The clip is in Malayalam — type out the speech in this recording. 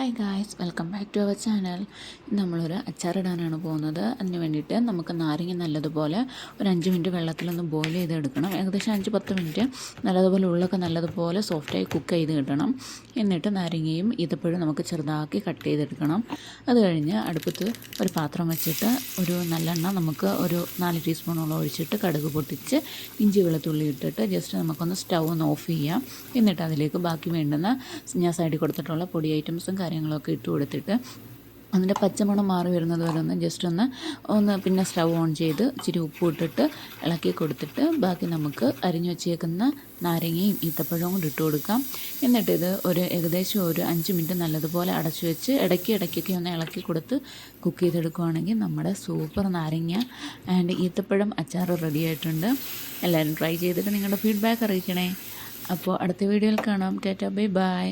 Hi guys welcome back to our channel നമ്മളൊരു അച്ചാറിടാനാണ് പോകുന്നത്. അതിന് വേണ്ടിയിട്ട് നമുക്ക് നാരങ്ങ നല്ലതുപോലെ ഒരു അഞ്ച് മിനിറ്റ് വെള്ളത്തിലൊന്ന് ബോയിൽ ചെയ്തെടുക്കണം. ഏകദേശം അഞ്ച് പത്ത് മിനിറ്റ് നല്ലതുപോലെ ഉള്ളൊക്കെ നല്ലതുപോലെ സോഫ്റ്റായി കുക്ക് ചെയ്ത് കിട്ടണം. എന്നിട്ട് നാരങ്ങയും ഈത്തപ്പഴം നമുക്ക് ചെറുതാക്കി കട്ട് ചെയ്തെടുക്കണം. അത് കഴിഞ്ഞ് അടുപ്പത്ത് ഒരു പാത്രം വെച്ചിട്ട് ഒരു നല്ലെണ്ണ നമുക്ക് ഒരു നാല് ടീസ്പൂണോളം ഒഴിച്ചിട്ട് കടുക് പൊട്ടിച്ച് ഇഞ്ചി വെളുത്തുള്ളി ഇട്ടിട്ട് ജസ്റ്റ് നമുക്കൊന്ന് സ്റ്റൗ ഒന്ന് ഓഫ് ചെയ്യാം. എന്നിട്ട് അതിലേക്ക് ബാക്കി വേണ്ടുന്ന ഞാൻ സൈഡിൽ കൊടുത്തിട്ടുള്ള പൊടി ഐറ്റംസും കാര്യങ്ങളൊക്കെ ഇട്ട് കൊടുത്തിട്ട് അതിന്റെ പച്ചമണം മാറി വരുന്നത് വരെ ഒന്ന് ജസ്റ്റ് ഒന്ന് ഒന്ന് പിന്നെ സ്റ്റവ് ഓൺ ചെയ്ത് ഇച്ചിരി ഉപ്പ് ഇട്ടിട്ട് ഇളക്കി കൊടുത്തിട്ട് ബാക്കി നമുക്ക് അരിഞ്ഞു വച്ചേക്കുന്ന നാരങ്ങയും ഈത്തപ്പഴവും കൂടി ഇട്ട് കൊടുക്കാം. എന്നിട്ട് ഇത് ഒരു ഏകദേശം ഒരു അഞ്ച് മിനിറ്റ് നല്ലതുപോലെ അടച്ചു വെച്ച് ഇടയ്ക്ക് ഇടയ്ക്കൊക്കെ ഒന്ന് ഇളക്കി കൊടുത്ത് കുക്ക് ചെയ്തെടുക്കുകയാണെങ്കിൽ നമ്മുടെ സൂപ്പർ നാരങ്ങ ആൻഡ് ഈത്തപ്പഴം അച്ചാർ റെഡി ആയിട്ടുണ്ട്. എല്ലാവരും ട്രൈ ചെയ്തിട്ട് നിങ്ങളുടെ ഫീഡ്ബാക്ക് അറിയിക്കണേ. അപ്പോൾ അടുത്ത വീഡിയോയിൽ കാണാം. Tata bye bye